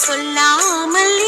சொல்லாமல்